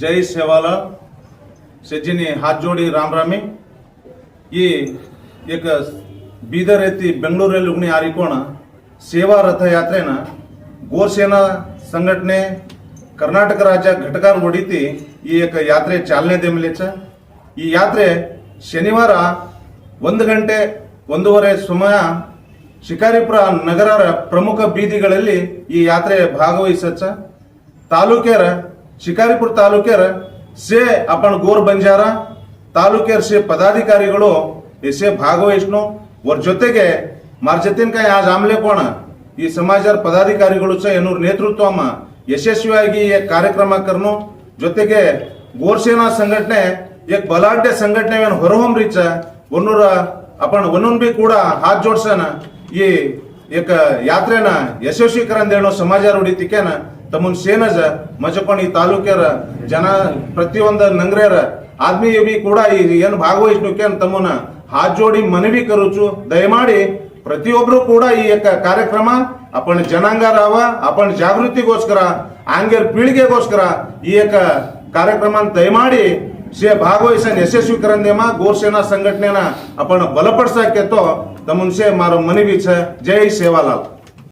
ಜೈ శివాల ಸಜ್ಜಿನಿ హాజోడి ರಾಮರಾಮಿ. ಈ ಏಕ ಬೀದರ್ ಐತಿ ಬೆಂಗಳೂರಲ್ಲಿ ಉಗ್ಣಿ ಆರಿಕೋಣ ಸೇವಾ ರಥಯಾತ್ರೆನ ಗೋಸೇನಾ ಸಂಘಟನೆ, ಕರ್ನಾಟಕ ರಾಜ್ಯ ಘಟಕಾರ ಒಡಿತಿ ಈ ಏಕ ಯಾತ್ರೆ ಚಾಲನೆ ದೇಮಲಿಚ ಈ ಯಾತ್ರೆ ಶನಿವಾರ ಒಂದು ಗಂಟೆ ಒಂದೂವರೆ ಸಮಯ ಶಿಕಾರಿಪುರ ನಗರ ಪ್ರಮುಖ ಬೀದಿಗಳಲ್ಲಿ ಈ ಯಾತ್ರೆ ಭಾಗವಹಿಸಚ್ಚ ತಾಲೂಕ್ಯರ ಶಿಕಾರಿಪುರ ತಾಲೂಕರ್ ಸೇ ಅಪನ್ ಗೋರ್ ಬಂಜಾರ, ತಾಲೂಕರ್ ಸೇ ಪದಾಧಿಕಾರಿಗಳು ಎಸೆ ಭಾಗವಹಿಸ್ನು ಅವ್ರ ಜೊತೆಗೆ ಮಾರ್ಜತಿನ್ಕಾಯಿ ಆ ಜಾಮ್ಲೆ ಕೋಣ, ಈ ಸಮಾಜದ ಪದಾಧಿಕಾರಿಗಳು ಸಹ ಏನೂರ ನೇತೃತ್ವಮ್ಮ ಯಶಸ್ವಿಯಾಗಿ ಕಾರ್ಯಕ್ರಮ ಕರ್ನು, ಜೊತೆಗೆ ಗೋರ್ ಸೇನಾ ಸಂಘಟನೆ ಏಕ್ ಬಲಾಢ್ಯ ಸಂಘಟನೆಯನ್ನು ಹೊರಹೊಮ್ ರೀಚ, ಒನ್ನೂರ ಅಪನ್ ಒಂದೊಂದು ಬಿ ಕೂಡ ಹಾತ್ ಜೋಡ್ಸನ, ಈ ಏಕ ಯಾತ್ರೆನ ಯಶಸ್ವೀಕರಂದೇನೋ ಸಮಾಜ ಉಡಿತಿಕೆನ ತಮ್ಮನ್ಸೇನಜ ಮಜಪಣಿ ತಾಲೂಕ್ಯರ, ಜನ ಪ್ರತಿಯೊಂದು ನಂಗ್ರ್ಯರ ಆದ್ಮೀಯವಿ ಕೂಡ ಈ ಏನು ಭಾಗವಹಿಸ್ಲಿಕ್ಕೆ ತಮ್ಮನ ಹಾತ್ ಜೋಡಿ ಮನವಿ ಕರುಚು. ದಯಮಾಡಿ ಪ್ರತಿಯೊಬ್ಬರು ಕೂಡ ಈ ಯಾಕ ಕಾರ್ಯಕ್ರಮ, ಅಪ್ಪಣ ಜನಾಂಗ ರಾವ ಜಾಗೃತಿಗೋಸ್ಕರ, ಆಂಗ್ಯರ್ ಪೀಳಿಗೆಗೋಸ್ಕರ ಈ ಯಾಕ ಕಾರ್ಯಕ್ರಮ ದಯಮಾಡಿ ಶ್ರೀ ಭಾಗವಹಿಸನ್ ಯಶಸ್ವಿ ಕರಂದೇಮ ಗೋರ್ಸೇನಾ ಸಂಘಟನೆನ ಅಪ್ಪಣ ಬಲಪಡಿಸಕ್ಕೆತ್ತೋ ತಮ್ಮನ್ಸೆ ಮಾರೋ ಮನವಿ ಜೈ ಸೇವಾಲಾಲ್